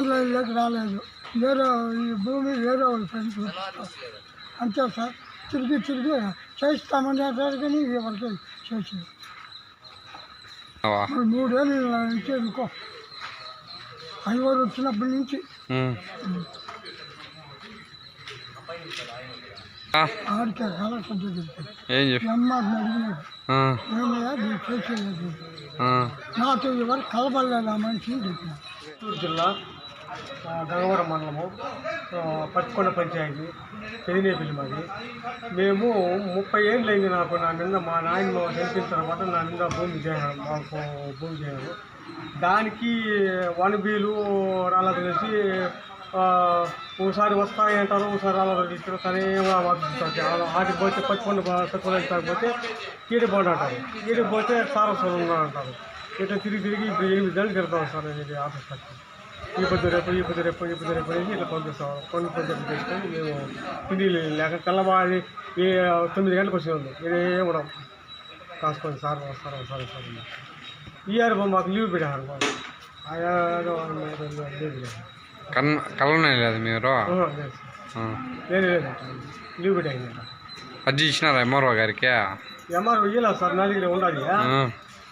వాళ్ళకి రాలేదు. వేరే ఈ భూమి వేరే వాళ్ళ ఫ్రెండ్స్ అంతే సార్. తిరిగి తిరిగి చేస్తామని అంటారు కానీ ఎవరికి చేసి మూడేళ్ళు ఇచ్చే అనుకో. ఐవారు వచ్చినప్పటి నుంచి. ఉమ్. ఆ, ఆడికే కలెక్టర్ దగ్గరికి అమ్మాడిని అడిగినాడు ఏమయ్యా నాతో ఎవరు కలపలేదు ఆ. మనిషి అని చెప్పిన చిత్తూరు జిల్లా గంగవరం మండలము పచ్చికొండ పంచాయతీ పెదినేపల్లి మాది. మేము ముప్పై ఏళ్ళు అయింది నాకు నా మీద మా నాయన చనిపోయిన తర్వాత నా మీద భూమి చేయాలి మాకు భూమి చేయాలి దానికి వనబీలు రాలేదు కలిసి ఆ, ఒకసారి వస్తాయి ఒకసారి రాలేదు తీసుకుని కానీ ఆటికి పోతే పచ్చికొండ పత్తికొండ కాకపోతే కీడిపోండి అంటారు. కీడిపోతే సారస్వరం అంటారు. ఇట్లా తిరిగి తిరిగి ఇప్పుడు ఎనిమిది గంటలు తిరుగుతాం సార్ ఆఫీస్ కట్టి ఈ పొద్దు రేపు ఈ పొద్దు రేపు ఈ పొద్దు రేపు అనేసి ఇట్లా పంపిస్తాం కొన్ని పొద్దులు చేసుకొని మేము తిండిలు లేక తెల్లవారి ఏ తొమ్మిది గంటలకు వచ్చేవాళ్ళు ఇదే కూడా కాసుకొని సార్ వస్తారు సార్ సార్ ఇయర్ మాకు లీవ్ పెట్టారు మాకు ఆయా లీవ్ లేదు కన్ కలవనే లేదు మీరు ఆహా, లేదు సార్. ఆ. లేదు లేదు లీవ్ పెట్టాయి అర్జీ ఇచ్చినారా ఎంఆర్ఓ గారికి ఎంఆర్ ఇయ్యలేదు సార్ నా దగ్గర ఉండాలి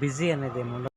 బిజీ అనేది ఏమన్నా